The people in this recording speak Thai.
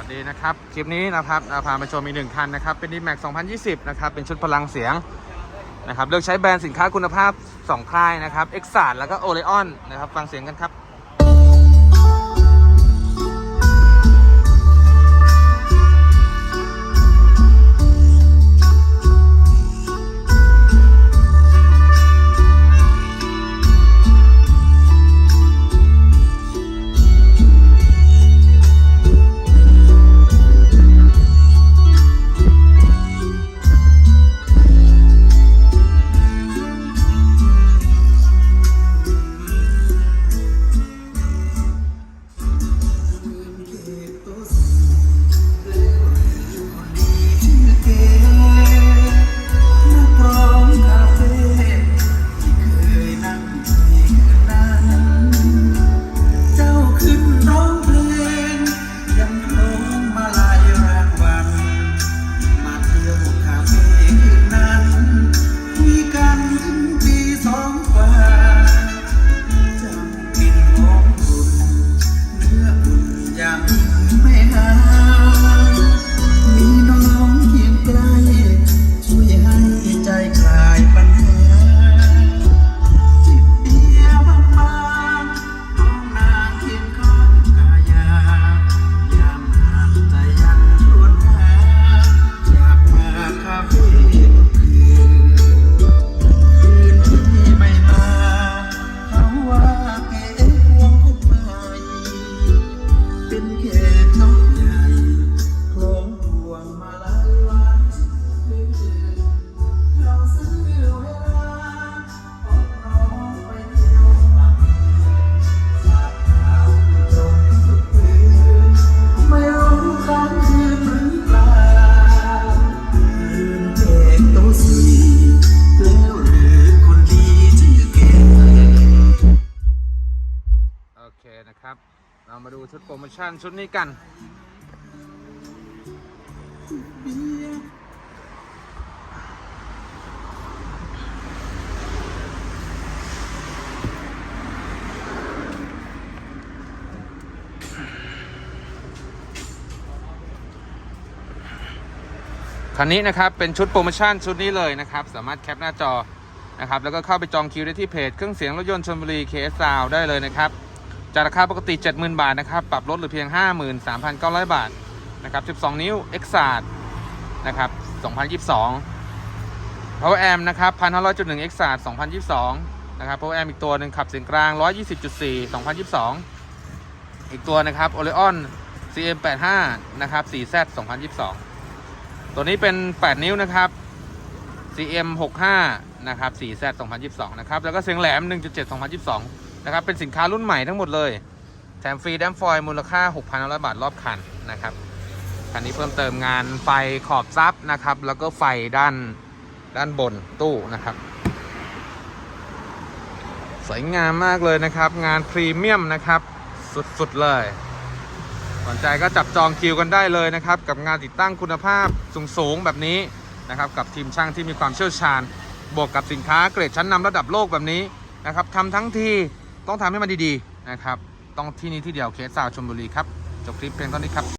วัสดีนะครับ คลิปนี้นะครับเราพามาชมอีกหนึ่งคันนะครับ เป็น d m a x 2020 นะครับ เป็นชุดพลังเสียงนะครับ เลือกใช้แบรนด์สินค้าคุณภาพ 2 ค่ายนะครับ e x a t แล้วก็ o l e o n นะครับ ฟังเสียงกันครับ มาดูชุดโปรโมชั่นชุดนี้กัน คันนี้นะครับเป็นชุดโปรโมชั่นชุดนี้เลยนะครับ สามารถแคปหน้าจอนะครับแล้วก็เข้าไปจองคิวได้ที่เพจเครื่องเสียงรถยนต์ชลบุรีเคสซาวได้เลยนะครับ จากราคาปกติ 70,000 บาทนะครับ ปรับลดเหรือเพียง 53,900 บาทนะครับ12 นิ้ว e x a t นะครับ2022 Power Amp นะครับ1,500.1 e x a t 2022 นะครับ Power Amp อีกตัวหนึ่งขับเสียงกลาง 120.4 2022 อีกตัวนะครับ Oleon CM85 นะครับ 4Z 2022 ตัวนี้เป็น 8 นิ้วนะครับ CM 65 นะครับ 4Z 2022 นะครับ แล้วก็เสียงแหลม 1.7 2022 นะครับ เป็นสินค้ารุ่นใหม่ทั้งหมดเลย แถมฟรีแดมฟอยล์มูลค่า 6,500 บาทรอบคันนะครับ คันนี้เพิ่มเติมงานไฟขอบซับนะครับ แล้วก็ไฟด้านด้านบนตู้นะครับ สวยงามมากเลยนะครับ งานพรีเมียมนะครับ สุดๆเลยสนใจก็จับจองคิวกันได้เลยนะครับ กับงานติดตั้งคุณภาพสูงๆแบบนี้นะครับ กับทีมช่างที่มีความเชี่ยวชาญ บวกกับสินค้าเกรดชั้นนำระดับโลกแบบนี้นะครับทำทั้งที ต้องทำให้มันดีๆนะครับ ต้องที่นี้ที่เดียวเคสซาวชมบุรีครับจบคลิปเพียงเท่านี้ครับ